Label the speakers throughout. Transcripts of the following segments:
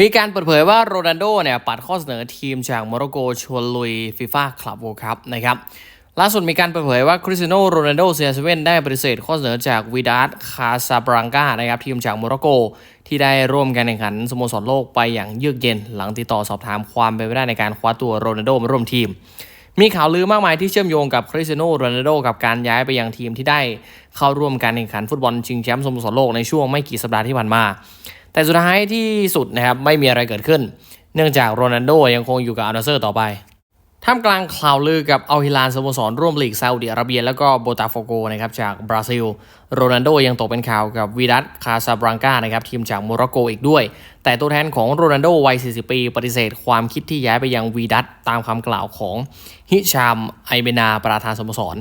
Speaker 1: มีการเปิดเผยว่าโรนัลโดเนี่ยปัดข้อเสนอทีมจากโมร็อกโกชวนลุยฟีฟ่าคลับโวครับนะครับล่าสุดมีการเปิดเผยว่าคริสเตียโนโรนัลโดเซียเซเว่นได้ปฏิเสธข้อเสนอจากวิดาสคาซาบรังกานะครับทีมจากโมร็อกโก ที่ได้ร่วมการแข่งขันสโมสรโลกไปอย่างเยือกเย็น หลังติดต่อสอบถามความเป็นไปได้ในการคว้าตัวโรนัลโดมาร่วมทีม มีข่าวลือมากมายที่เชื่อมโยงกับคริสเตียโนโรนัลโดกับการย้ายไปยังทีมที่ได้เข้าร่วมการแข่งขันฟุตบอลชิงแชมป์สโมสรโลกในช่วงไม่กี่สัปดาห์ที่ผ่านมา แต่สุดท้ายที่สุดนะครับไม่มีอะไรเกิดขึ้น เนื่องจากโรนัลโดยังคงอยู่กับอัลนาเซอร์ต่อไป ท่ามกลางข่าวลือกับอัลฮิลาลสโมสรร่วมลีกซาอุดิอาระเบีย แล้วก็โบตาโฟโกนะครับจากบราซิล โรนัลโดยังตกเป็นข่าวกับวีดัสคาซาบรังกานะครับทีมจากโมร็อกโกอีกด้วย แต่ตัวแทนของโรนัลโดวัย 40 ปี ปฏิเสธความคิดที่ย้ายไปยังวีดัสตามคำกล่าวของฮิชามไอเบนาประธานสโมสร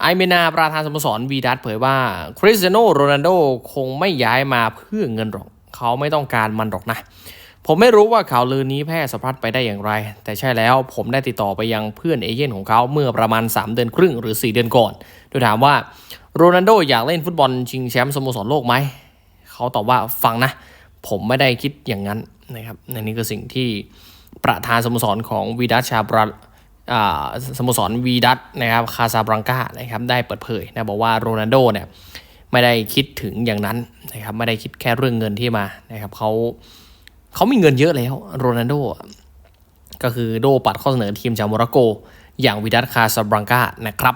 Speaker 1: ไอเมนาประธานสโมสรวีดัสเผยว่าคริสเตียโนโรนัลโดคงไม่ย้ายมาเพื่อเงินหรอก เขาไม่ต้องการมันหรอกนะ ผมไม่รู้ว่าข่าวลือนี้แพร่สะพัดไปได้อย่างไร แต่ใช่แล้วผมได้ติดต่อไปยังเพื่อนเอเย่นของเขาเมื่อประมาณ 3 เดือนครึ่งหรือ 4 เดือนก่อน โดยถามว่าโรนัลโดอยากเล่นฟุตบอลชิงแชมป์สโมสรโลกไหม เขาตอบว่าฟังนะ ผมไม่ได้คิดอย่างนั้นนะครับในนี้คือสิ่งที่ประธานสโมสรของวีดัสชาบราสโมสรวีดัสนะครับคาซาบรังกานะครับได้เปิดเผยนะบอกว่าโรนัลโดเนี่ยไม่ได้คิดถึงอย่างนั้นนะครับไม่ได้คิดแค่เรื่องเงินที่มานะครับเขา เขามีเงินเยอะแล้วโรนัลโดก็คือโดปัดข้อเสนอทีมจากโมร็อกโก อย่างวิดัสคาซาบรังกานะครับ